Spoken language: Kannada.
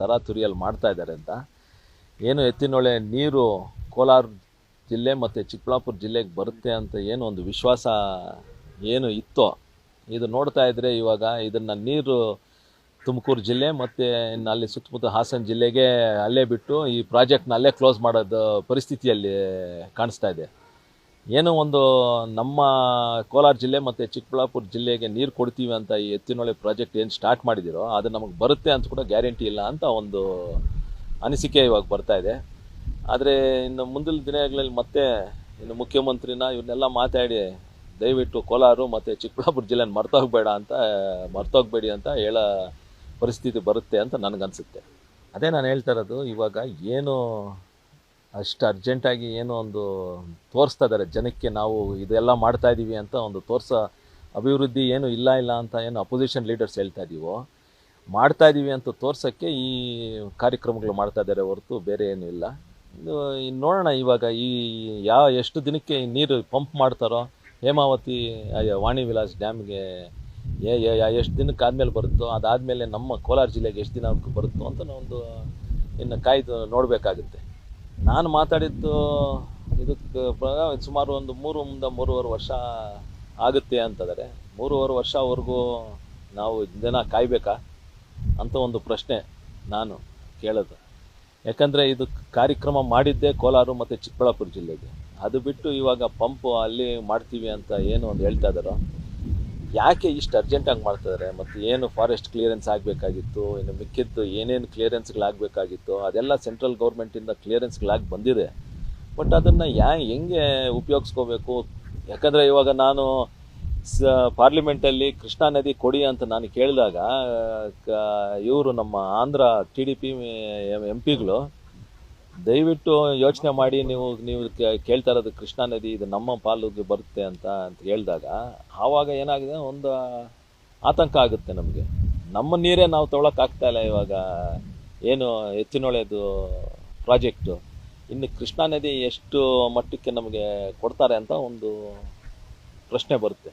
ತರಾತುರಿಯಲ್ಲಿ ಮಾಡ್ತಾ ಇದ್ದಾರೆ ಅಂತ. ಏನು ಎತ್ತಿನೊಳೆ ನೀರು ಕೋಲಾರ ಜಿಲ್ಲೆ ಮತ್ತು ಚಿಕ್ಕಬಳ್ಳಾಪುರ ಜಿಲ್ಲೆಗೆ ಬರುತ್ತೆ ಅಂತ ಏನು ಒಂದು ವಿಶ್ವಾಸ ಏನು ಇತ್ತೋ, ಇದು ನೋಡ್ತಾ ಇದ್ರೆ ಇವಾಗ ಇದನ್ನು ನೀರು ತುಮಕೂರು ಜಿಲ್ಲೆ ಮತ್ತು ಇನ್ನು ಅಲ್ಲಿ ಸುತ್ತಮುತ್ತ ಹಾಸನ ಜಿಲ್ಲೆಗೆ ಅಲ್ಲೇ ಬಿಟ್ಟು ಈ ಪ್ರಾಜೆಕ್ಟ್ನ ಅಲ್ಲೇ ಕ್ಲೋಸ್ ಮಾಡೋದು ಪರಿಸ್ಥಿತಿಯಲ್ಲಿ ಕಾಣಿಸ್ತಾ ಇದೆ. ಏನೋ ಒಂದು ನಮ್ಮ ಕೋಲಾರ ಜಿಲ್ಲೆ ಮತ್ತು ಚಿಕ್ಕಬಳ್ಳಾಪುರ ಜಿಲ್ಲೆಗೆ ನೀರು ಕೊಡ್ತೀವಿ ಅಂತ ಈ ಎತ್ತಿನೊಳೆ ಪ್ರಾಜೆಕ್ಟ್ ಏನು ಸ್ಟಾರ್ಟ್ ಮಾಡಿದಿರೋ, ಅದು ನಮಗೆ ಬರುತ್ತೆ ಅಂತ ಕೂಡ ಗ್ಯಾರಂಟಿ ಇಲ್ಲ ಅಂತ ಒಂದು ಅನಿಸಿಕೆ ಇವಾಗ ಬರ್ತಾ ಇದೆ. ಆದರೆ ಇನ್ನು ಮುಂದಿನ ದಿನಗಳಲ್ಲಿ ಮತ್ತೆ ಇನ್ನು ಮುಖ್ಯಮಂತ್ರಿನ ಇವನ್ನೆಲ್ಲ ಮಾತಾಡಿ ದಯವಿಟ್ಟು ಕೋಲಾರ ಮತ್ತು ಚಿಕ್ಕಬಳ್ಳಾಪುರ ಜಿಲ್ಲೆನ ಮರ್ತೋಗ್ಬೇಡ ಅಂತ, ಮರ್ತೋಗ್ಬೇಡಿ ಅಂತ ಹೇಳೋ ಪರಿಸ್ಥಿತಿ ಬರುತ್ತೆ ಅಂತ ನನಗನ್ಸುತ್ತೆ. ಅದೇ ನಾನು ಹೇಳ್ತಾ ಇರೋದು, ಇವಾಗ ಏನು ಅಷ್ಟು ಅರ್ಜೆಂಟಾಗಿ ಏನೋ ಒಂದು ತೋರಿಸ್ತಾ ಇದ್ದಾರೆ. ಜನಕ್ಕೆ ನಾವು ಇದೆಲ್ಲ ಮಾಡ್ತಾ ಇದ್ದೀವಿ ಅಂತ ಒಂದು ತೋರಿಸೋ ಅಭಿವೃದ್ಧಿ ಏನು ಇಲ್ಲ ಇಲ್ಲ ಅಂತ ಏನು ಅಪೋಸಿಷನ್ ಲೀಡರ್ಸ್ ಹೇಳ್ತಾ ಇದ್ದೀವೋ ಮಾಡ್ತಾ ಇದ್ದೀವಿ ಅಂತ ತೋರ್ಸೋಕ್ಕೆ ಈ ಕಾರ್ಯಕ್ರಮಗಳು ಮಾಡ್ತಾ ಇದ್ದಾರೆ ಹೊರತು ಬೇರೆ ಏನೂ ಇಲ್ಲ. ಇದು ನೋಡೋಣ ಇವಾಗ ಈ ಯಾವ ಎಷ್ಟು ದಿನಕ್ಕೆ ನೀರು ಪಂಪ್ ಮಾಡ್ತಾರೋ, ಹೇಮಾವತಿ ವಾಣಿ ವಿಲಾಸ್ ಡ್ಯಾಮ್ಗೆ ಎಷ್ಟು ದಿನಕ್ಕೆ ಆದಮೇಲೆ ಬರುತ್ತೋ, ಅದಾದಮೇಲೆ ನಮ್ಮ ಕೋಲಾರ ಜಿಲ್ಲೆಗೆ ಎಷ್ಟು ದಿನ ಬರುತ್ತೋ ಅಂತ ಒಂದು ಇನ್ನು ಕಾಯ್ದು ನೋಡಬೇಕಾಗುತ್ತೆ. ನಾನು ಮಾತಾಡಿದ್ದು ಇದಕ್ಕೆ ಸುಮಾರು ಒಂದು ಮೂರು ಮುಂದೆ ಮೂರುವರೆ ವರ್ಷ ಆಗುತ್ತೆ ಅಂತಂದರೆ, ಮೂರುವರೆ ವರ್ಷವರೆಗೂ ನಾವು ಜನ ಕಾಯಬೇಕಾ ಅಂತ ಒಂದು ಪ್ರಶ್ನೆ ನಾನು ಕೇಳೋದು. ಯಾಕಂದರೆ ಇದು ಕಾರ್ಯಕ್ರಮ ಮಾಡಿದ್ದೇ ಕೋಲಾರ ಮತ್ತು ಚಿಕ್ಕಬಳ್ಳಾಪುರ ಜಿಲ್ಲೆಗೆ. ಅದು ಬಿಟ್ಟು ಇವಾಗ ಪಂಪು ಅಲ್ಲಿ ಮಾಡ್ತೀವಿ ಅಂತ ಏನು ಒಂದು ಹೇಳ್ತಾ ಇದ್ದಾರೋ ಯಾಕೆ ಇಷ್ಟು ಅರ್ಜೆಂಟಾಗಿ ಮಾಡ್ತಿದ್ದಾರೆ ಮತ್ತು ಏನು ಫಾರೆಸ್ಟ್ ಕ್ಲಿಯರೆನ್ಸ್ ಆಗಬೇಕಾಗಿತ್ತು, ಇನ್ನು ಮಿಕ್ಕಿದ್ದು ಏನೇನು ಕ್ಲಿಯರೆನ್ಸ್ಗಳಾಗಬೇಕಾಗಿತ್ತು ಅದೆಲ್ಲ ಸೆಂಟ್ರಲ್ ಗೌರ್ಮೆಂಟಿಂದ ಕ್ಲಿಯರೆನ್ಸ್ಗಳಾಗಿ ಬಂದಿದೆ. ಬಟ್ ಅದನ್ನು ಯಾ, ಹೆಂಗೆ ಉಪಯೋಗಿಸ್ಕೋಬೇಕು? ಯಾಕಂದರೆ ಇವಾಗ ನಾನು ಸ ಪಾರ್ಲಿಮೆಂಟಲ್ಲಿ ಕೃಷ್ಣಾ ನದಿ ಕೊಡಿ ಅಂತ ನಾನು ಕೇಳಿದಾಗ ಇವರು ನಮ್ಮ Andhra T D P M, ಪಿಗಳು ದಯವಿಟ್ಟು ಯೋಚನೆ ಮಾಡಿ, ನೀವು ನೀವು ಕೇಳ್ತಾ ಇರೋದು ಕೃಷ್ಣಾ ನದಿ, ಇದು ನಮ್ಮ ಪಾಲುಗೆ ಬರುತ್ತೆ ಅಂತ ಅಂತ ಹೇಳಿದಾಗ, ಆವಾಗ ಏನಾಗಿದೆ, ಒಂದು ಆತಂಕ ಆಗುತ್ತೆ ನಮಗೆ. ನಮ್ಮ ನೀರೇ ನಾವು ತೊಗೊಳಕ್ಕಾಗ್ತಾ ಇಲ್ಲ ಇವಾಗ, ಏನು ಎತ್ತಿನೊಳೆದು ಪ್ರಾಜೆಕ್ಟು. ಇನ್ನು ಕೃಷ್ಣಾ ನದಿ ಎಷ್ಟು ಮಟ್ಟಕ್ಕೆ ನಮಗೆ ಕೊಡ್ತಾರೆ ಅಂತ ಒಂದು ಪ್ರಶ್ನೆ ಬರುತ್ತೆ.